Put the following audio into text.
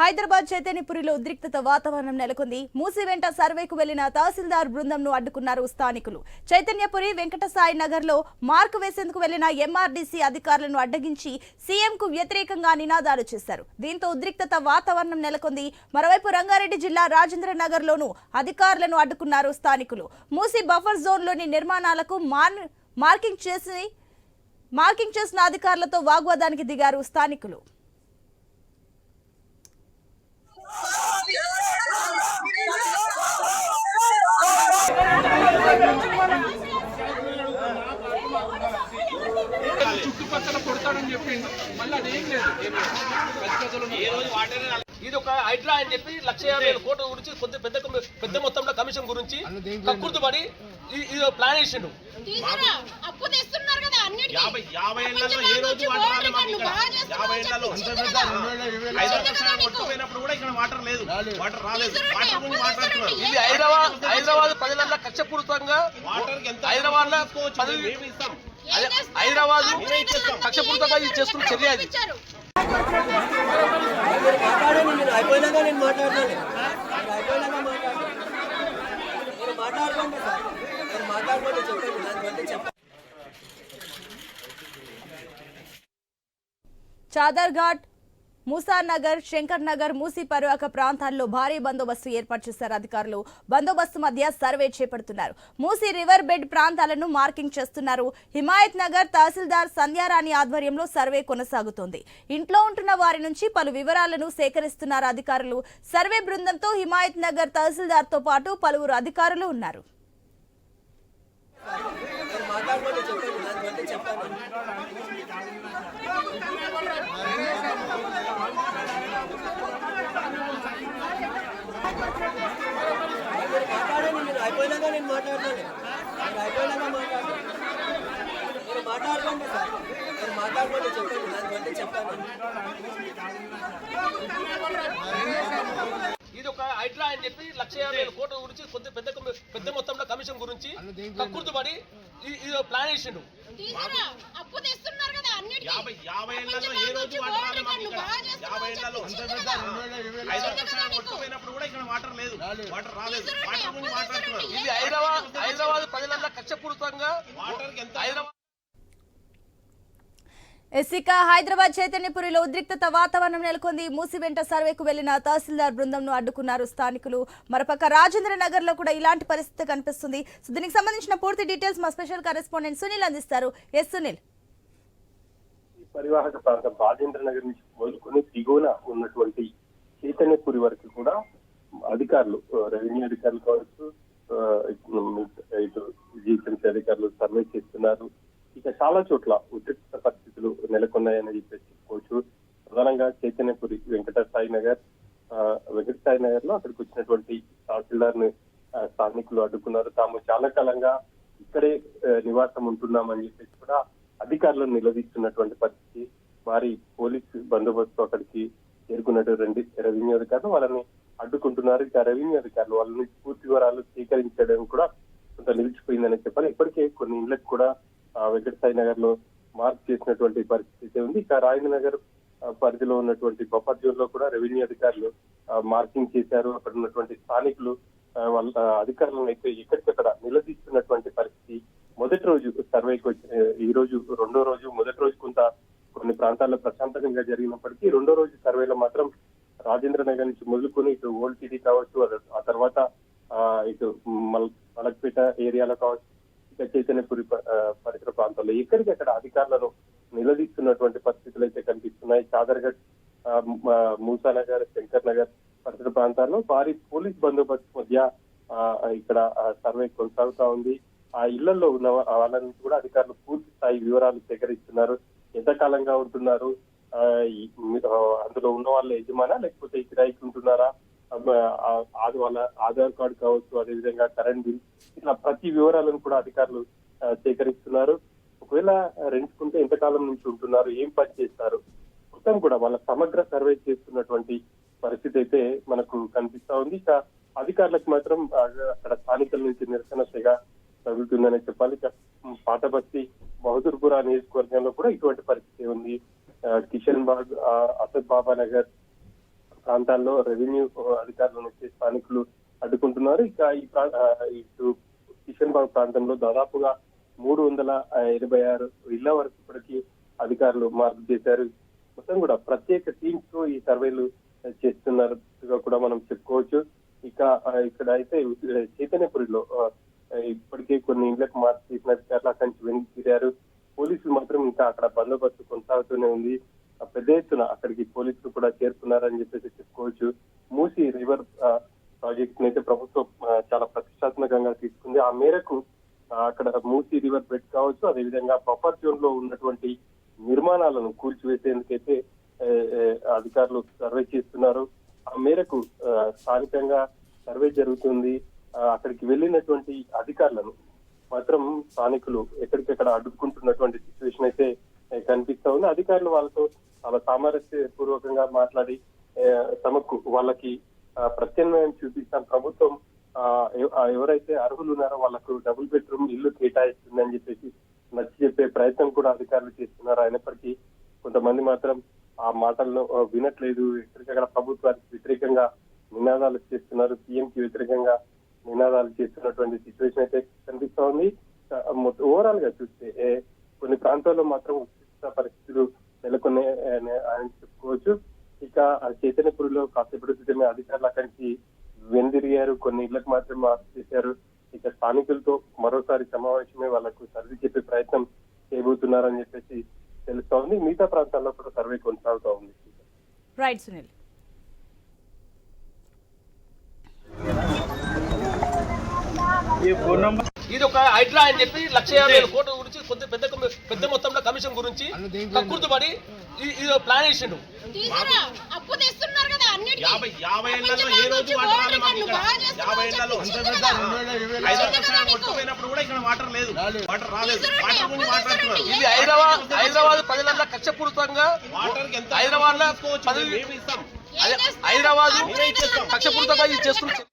హైదరాబాద్ చైతన్యపురిలో ఉద్రిక్తత వాతావరణం నెలకొంది. మూసి వెంట సర్వేకు వెళ్ళిన తహసీల్దార్ బృందంను అడ్డుకున్నారు స్థానికులు. చైతన్యపురి వెంకటసాయి నగర్లో మార్కు వేసేందుకు వెళ్ళిన ఎంఆర్డీసీ అధికారులను అడ్డగించి సీఎంకు వ్యతిరేకంగా నినాదాలు చేశారు. దీంతో ఉద్రిక్తత వాతావరణం నెలకొంది. మరోవైపు రంగారెడ్డి జిల్లా రాజేంద్ర నగర్ అధికారులను అడ్డుకున్నారు స్థానికులు. మూసి బఫర్ జోన్లోని నిర్మాణాలకు మార్కింగ్ చేసి మార్కింగ్ చేసిన అధికారులతో వాగ్వాదానికి దిగారు స్థానికులు చుట్టుపక్కల కొడతాడని చెప్పిండు మళ్ళీ అదేం లేదు ఇది ఒక హైడ్రా అని చెప్పి లక్ష యాభై వేల కోట్ల గురించి కొంత పెద్ద పెద్ద మొత్తంలో కమిషన్ గురించి కక్కుర్తి పడి ఈ- ఇది ప్లాన్ వేసిండు తీసారా? అప్పు తెస్తున్నారు కదా అన్నిటికీ. యాభై ఏ రోజు వాటర్ రాలే మాకు ఇక్కడ యాభై. కొట్టుకుపోయినప్పుడు కూడా ఇక్కడ వాటర్ లేదు వాటర్ రాలేదు వాటర్. ఇది హైదరాబాద్ హైదరాబాద్ ప్రజలంతా కక్షపూరితంగా వాటర్ ఎంత హైదరాబాద్లో? హైదరాబాద్ కక్షపూరితంగా ఇది చేస్తున్న? చర్య ఇది. ఇచ్చారు. అయిపోయినాక నేను మాట్లాడతాను. అయిపోయినాక మాట్లాడతాను. సార్. చెప్పండి. దాని బట్టి చెప్పండి మూసానగర్ శంకర్ నగర్ మూసీ పరువాక ప్రాంతాల్లో భారీ బందోబస్తు ఏర్పాటు చేశారు అధికారులు. బందోబస్తు మధ్య సర్వే చేపడుతున్నారు. మూసీ రివర్ బెడ్ ప్రాంతాలను మార్కింగ్ చేస్తున్నారు. హిమాయత్ నగర్ తహసీల్దార్ సంధ్యారాణి ఆధ్వర్యంలో సర్వే కొనసాగుతోంది. ఇంట్లో ఉంటున్న వారి నుంచి పలు వివరాలను సేకరిస్తున్నారు అధికారులు. సర్వే బృందంతో హిమాయత్ నగర్ తహసీల్దార్తో పాటు పలువురు అధికారులు ఉన్నారు. చెప్పండి మీరు మాట్లాడండి నేను అయిపోయినాక నేను మాట్లాడతాను. మీరు అయిపోయినాక మాట్లాడతాను మీరు మాట్లాడుకోండి సార్. మీరు మాట్లాడుకోండి చెప్పండి. దాని బట్టి చెప్పండి ఇది ఒక హైడ్రా అని చెప్పి లక్ష యాభై వేల కోట్ల గురించి కొంత పెద్ద పెద్ద మొత్తంలో కమిషన్ గురించి కక్కుర్తి పడి ఈ- ఇది ప్లాన్ వేసిండు. తీసారా? అప్పు తెస్తున్నారు. యాభై ఏళ్ళలో ఏ రోజు వాటర్ మాకు ఇక్కడ? యాభై ఏళ్ళలో. ఐదు కొట్టుకుపోయినప్పుడు కూడా ఇక్కడ వాటర్ లేదు. వాటర్ రాలేదు. వాటర్ గురించి మాట్లాడుతున్నారు. ఇది హైదరాబాద్ హైదరాబాద్ ప్రజలంతా కక్షపూరితంగా వాటర్ ఎంత హైదరాబాద్ ఎసిక హైదరాబాద్ చైతన్యపురిలో ఉద్రిక్తత వాతావరణం నెలకొంది. మూసి వెంట సర్వేకు వెళ్ళిన తహసీల్దార్ బృందంను అడ్డుకున్నారు స్థానికులు. మరోపక్క రాజేంద్ర నగర్లో కూడా ఇలాంటి పరిస్థితి కనిపిస్తుంది. సో దీనికి సంబంధించిన పూర్తి డీటెయిల్స్ మా స్పెషల్ కరెస్పాండెంట్ సునీల్ అందిస్తారు. ఎస్ సునీల్. పరివాహక ప్రాంతం రాజేంద్ర నగర్ నుంచి మొదలుకొని దిగువన ఉన్నటువంటి చైతన్యపురి వరకు కూడా అధికారులు రెవెన్యూ అధికారులు కావచ్చు ఇటు- ఇటు జీహెచ్ఎంసీ అధికారులు సర్వే చేస్తున్నారు. ఇక చాలా చోట్ల ఉద్రిక్త పరిస్థితులు నెలకొన్నాయని చెప్పేసి చెప్పుకోవచ్చు. ప్రధానంగా చైతన్యపురి వెంకట సాయి నగర్ ఆ, వెంకట సాయి నగర్లో అక్కడికి వచ్చినటువంటి తహసీల్దార్ని స్థానికులు అడ్డుకున్నారు. తాము చాలా కాలంగా ఇక్కడే నివాసం ఉంటున్నామని చెప్పేసి కూడా అధికారులను నిలదీస్తున్నటువంటి పరిస్థితి వారి పోలీస్ బందోబస్తు అక్కడికి చేరుకున్నటువంటి రెవెన్యూ అధికారులు వాళ్ళని అడ్డుకుంటున్నారు. ఇక రెవెన్యూ అధికారులు వాళ్ళని పూర్తి వివరాలు స్వీకరించడం కూడా కొంత నిలిచిపోయిందని చెప్పాలి. ఇప్పటికే కొన్ని ఇళ్ళకు కూడా వెంకట వెంకటసాయి నగర్లో మార్క్ చేసినటువంటి పరిస్థితి ఉంది. ఇక రాజేంద్ర నగర్ పరిధిలో ఉన్నటువంటి బొప్పర్ జోన్లో కూడా రెవెన్యూ అధికారులు మార్కింగ్ చేశారు. అక్కడ ఉన్నటువంటి స్థానికులు వాళ్ళ అధికారులను అయితే ఎక్కడికక్కడ నిలదీస్తున్నటువంటి పరిస్థితి మొదటి రోజు సర్వేకి వచ్చి ఈ రోజు రెండో రోజు మొదటి రోజు కొంత కొన్ని ప్రాంతాల్లో ప్రశాంతంగా జరిగినప్పటికీ రెండో రోజు సర్వేలో మాత్రం రాజేంద్ర నగర్ నుంచి మొదలుకొని ఇటు ఓల్డ్ సిటీ కావచ్చు ఆ తర్వాత ఇటు మల్ మలక్పేట ఏరియాలో కావచ్చు ఇక చైతన్యపురి పరిసర ప్రాంతాల్లో ఎక్కడికక్కడ అధికారులను నిలదీస్తున్నటువంటి పరిస్థితులు అయితే కనిపిస్తున్నాయి. చాదర్గఢ్ మూసానగర్ శంకర్ నగర్ పరిసర ప్రాంతాల్లో భారీ పోలీస్ బందోబస్తు మధ్య ఆ, ఇక్కడ సర్వే కొనసాగుతా ఉంది. ఆ ఇళ్ళలో ఉన్న వాళ్ళని వాళ్ళ నుంచి కూడా అధికారులు పూర్తి స్థాయి వివరాలు సేకరిస్తున్నారు. ఎంతకాలంగా ఉంటున్నారు? అందులో ఉన్న వాళ్ళ యజమానా లేకపోతే కిరాయికి ఉంటున్నారా? అది వాళ్ళ ఆధార్ కార్డు కావచ్చు అదేవిధంగా కరెంట్ బిల్ ఇట్లా ప్రతి వివరాలను కూడా అధికారులు సేకరిస్తున్నారు. ఒకవేళ రెంట్కుంటే ఎంతకాలం నుంచి ఉంటున్నారు? ఏం పని చేస్తారు? మొత్తం కూడా వాళ్ళ సమగ్ర సర్వే చేస్తున్నటువంటి పరిస్థితి అయితే మనకు కనిపిస్తా ఉంది. ఇక అధికారులకు మాత్రం అక్కడ స్థానికుల నుంచి నిరసన తెగ తగులుతుందనే చెప్పాలి. ఇక పాతబస్తి బహదూర్పుర నియోజకవర్గంలో కూడా ఇటువంటి పరిస్థితి ఉంది. కిషన్ బాగ్ అసద్ బాబా నగర్ ప్రాంతాల్లో రెవెన్యూ అధికారుల నుంచి స్థానికులు అడ్డుకుంటున్నారు. ఇక ఈ ప్రా- ఇటు కిషన్ బాగ్ ప్రాంతంలో దాదాపుగా మూడు వందల ఇరవై ఆరు ఇళ్ళ వరకు ఇప్పటికీ అధికారులు మార్పు చేశారు. మొత్తం కూడా ప్రత్యేక టీమ్స్తో ఈ సర్వేలు చేస్తున్నట్టుగా కూడా మనం చెప్పుకోవచ్చు. ఇక ఇక్కడ అయితే చైతన్యపురిలో ఇప్పటికే కొన్ని ఇండ్లకు మార్పు చేసిన అధికారులు నుంచి వెనక్కి తీరారు పోలీసులు మాత్రం ఇంకా అక్కడ బందోబస్తు కొనసాగుతూనే ఉంది. ఆ, పెద్ద ఎత్తున అక్కడికి పోలీసులు కూడా చేరుకున్నారని చెప్పేసి చెప్పుకోవచ్చు. మూసి రివర్ ప్రాజెక్ట్ అయితే ప్రభుత్వం చాలా ప్రతిష్టాత్మకంగా తీసుకుంది. ఆ మేరకు అక్కడ మూసి రివర్ బెడ్ కావచ్చు అదేవిధంగా బఫర్ జోన్లో ఉన్నటువంటి నిర్మాణాలను కూల్చివేసేందుకైతే అధికారులు సర్వే చేస్తున్నారు. ఆ మేరకు స్థానికంగా సర్వే జరుగుతుంది. అక్కడికి వెళ్ళినటువంటి అధికారులను మాత్రం స్థానికులు ఎక్కడికెక్కడ అడ్డుకుంటున్నటువంటి సిచ్యువేషన్ అయితే కనిపిస్తా ఉంది. అధికారులు వాళ్ళతో చాలా సామరస్య పూర్వకంగా మాట్లాడి తమకు వాళ్ళకి ప్రత్యామ్నాయం చూపిస్తాం. ప్రభుత్వం ఆ, ఎవరైతే అర్హులు ఉన్నారో వాళ్ళకు డబుల్ బెడ్రూమ్ ఇల్లు కేటాయిస్తుందని చెప్పేసి నచ్చి చెప్పే ప్రయత్నం కూడా అధికారులు చేస్తున్నారు. అయినప్పటికీ కొంతమంది మాత్రం ఆ మాటలను వినట్లేదు. ఎక్కడికక్కడ ప్రభుత్వానికి వ్యతిరేకంగా నినాదాలు చేస్తున్నారు. సీఎంకి వ్యతిరేకంగా నినాదాలు చేస్తున్నటువంటి సిచ్యువేషన్ అయితే కనిపిస్తా ఉంది ఓవరాల్గా చూస్తే కొన్ని ప్రాంతాల్లో మాత్రం ఉద్రిక్త పరిస్థితులు నెలకొనే అని చెప్పుకోవచ్చు. ఇక ఆ చైతన్యపురిలో కాసేపటి క్రితమే అధికారులు అక్కడి నుంచి వెనుదిరిగారు. కొన్ని ఇళ్ళకు మాత్రం మార్పు చేశారు. ఇక స్థానికులతో మరోసారి సమావేశమే వాళ్ళకు సర్ది చెప్పే ప్రయత్నం చేయబోతున్నారని చెప్పేసి తెలుస్తా ఉంది మిగతా ప్రాంతాల్లో కూడా సర్వే కొనసాగుతా ఉంది. రైట్ సునీల్ ఇది ఒక హైడ్రా అని చెప్పి లక్ష యాభై వేల కోట్ల గురించి కొంత పెద్ద పెద్ద మొత్తంలో కమిషన్ గురించి కక్కుర్తిపడి ఈ- ఇది ప్లాన్ వేసిండు. అన్నిటికీ. యాభై యాభై ఏ రోజు వాటర్ యాభై. హైదరాబాద్ కూడా ఇక్కడ వాటర్ లేదు. వాటర్ రాలేదు. వాటర్ గురించి మాట్లాడుతున్నారు. ఇది హైదరాబాద్ హైదరాబాద్ ప్రజలంతా కక్షపూరితంగా వాటర్ ఎంత హైదరాబాద్లో పదవి? హైదరాబాద్ కక్షపూరితంగా ఇది చేస్తున్నారు.